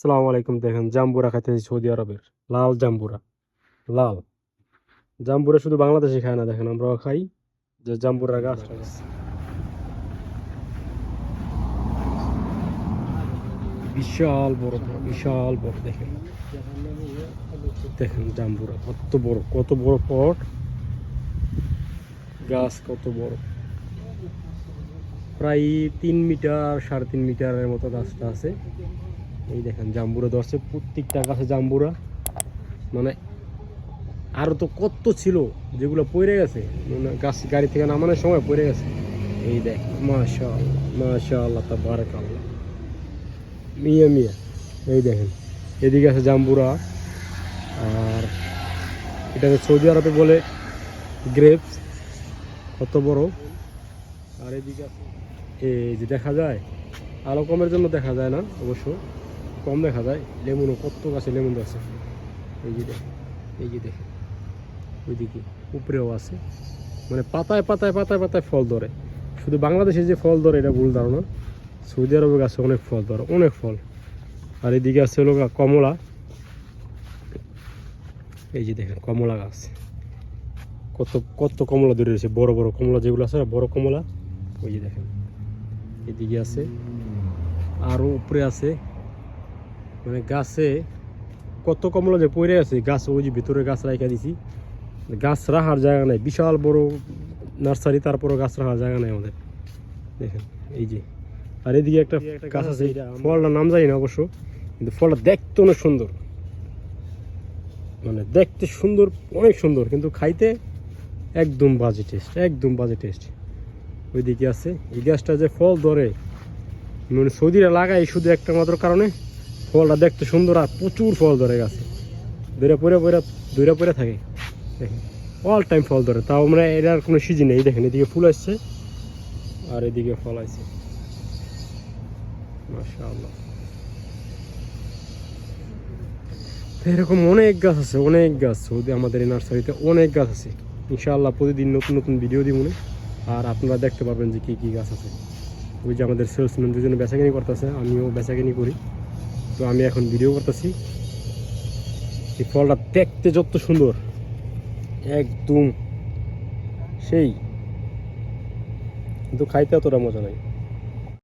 সালাম আলাইকুম। দেখেন, জাম্বুরা খাইতেছি সৌদি আরবের। লাল জাম্বুরা। লাল। জাম্বুরা শুধু বাংলাদেশে খায় না, দেখেন, আমরাও খাই। যে জাম্বুরা গাছ বিশাল বড় বিশাল বড়, দেখেন। দেখেন জাম্বুরা, কত বড় কত বড় পট। গাছ কত বড়। প্রায় তিন মিটার, সাড়ে তিন মিটারের মতো গাছটা আছে। এই দেখেন, জাম্বুরা ধরছে, প্রত্যেকটা গাছে জাম্বুরা। মানে আরও তো কত ছিল, যেগুলো পড়ে গেছে। মানে গাছ, গাড়ি থেকে নামানোর সময় পড়ে গেছে। এই দেখ, মাশাল মাশাল্লাহ তা মিয়া মিয়া। এই দেখেন, এদিকে আছে জাম্বুরা। আর এটাকে সৌদি আরবে বলে গ্রেপস, কত বড়। আর এদিকে এই যে দেখা যায় আলো কমের জন্য দেখা যায় না, অবশ্য। কম দেখা যায়। লেমনও কত গাছে লেমন আছে এই যে দেখেন, এই যে দেখেন, ওইদিকে উপরেও আছে। মানে পাতায় পাতায় পাতায় পাতায় ফল ধরে। শুধু বাংলাদেশে যে ফল ধরে, এটা ভুল ধারণা। সৌদি আরবে গাছে অনেক ফল ধরে, অনেক ফল। আর এদিকে আছে হলো কমলা। এই যে দেখেন, কমলা গাছ। কত কত কমলা ধরে রয়েছে, বড় বড় কমলা যেগুলো আছে না, বড় কমলা। ওই যে দেখেন, এদিকে আছে। আরও উপরে আছে মানে গাছে কত কমলা যে পড়ে আছে গাছ ওই যে ভিতরে গাছ রাখা দিছি। গাছ রাখার জায়গা নাই বিশাল বড় নার্সারি তারপরও গাছ রাখার জায়গা নাই আমাদের। দেখেন এই যে। আর এদিকে একটা গাছ আছে ফলটার নাম জানি না অবশ্য কিন্তু ফলটা দেখতে অনেক সুন্দর। মানে দেখতে সুন্দর অনেক সুন্দর কিন্তু খাইতে একদম বাজে টেস্ট একদম বাজে টেস্ট ওইদিকে আছে এই গাছটা যে ফল ধরে মানে সৌদিরা লাগায় শুধু একটা মাত্র কারণে ফলটা দেখতে সুন্দর আর প্রচুর ফল ধরে গাছে। ধরে পরে পরে ধরে পরে থাকে। দেখেন অল টাইম ফল ধরে। তাও মানে এটার কোনো সিজন নেই, দেখেন, এদিকে ফুল আসছে আর এদিকে ফল মাশাআল্লাহ। এরকম অনেক গাছ আছে, অনেক গাছ। সৌদি, আমাদের এই নার্সারিতে অনেক গাছ আছে। ইনশাআল্লাহ প্রতিদিন নতুন নতুন ভিডিও দিব মনে আর আপনারা দেখতে পাবেন যে কী কী গাছ আছে। ওই যে আমাদের সেলসম্যান দুজনে বেচাকিনি করতেছে, আমিও বেচাকিনি করি। তো আমি এখন ভিডিও করতেছি। এই ফলটা দেখতে যত সুন্দর, একদম সেই। কিন্তু খাইতে অতটা মজা নাই।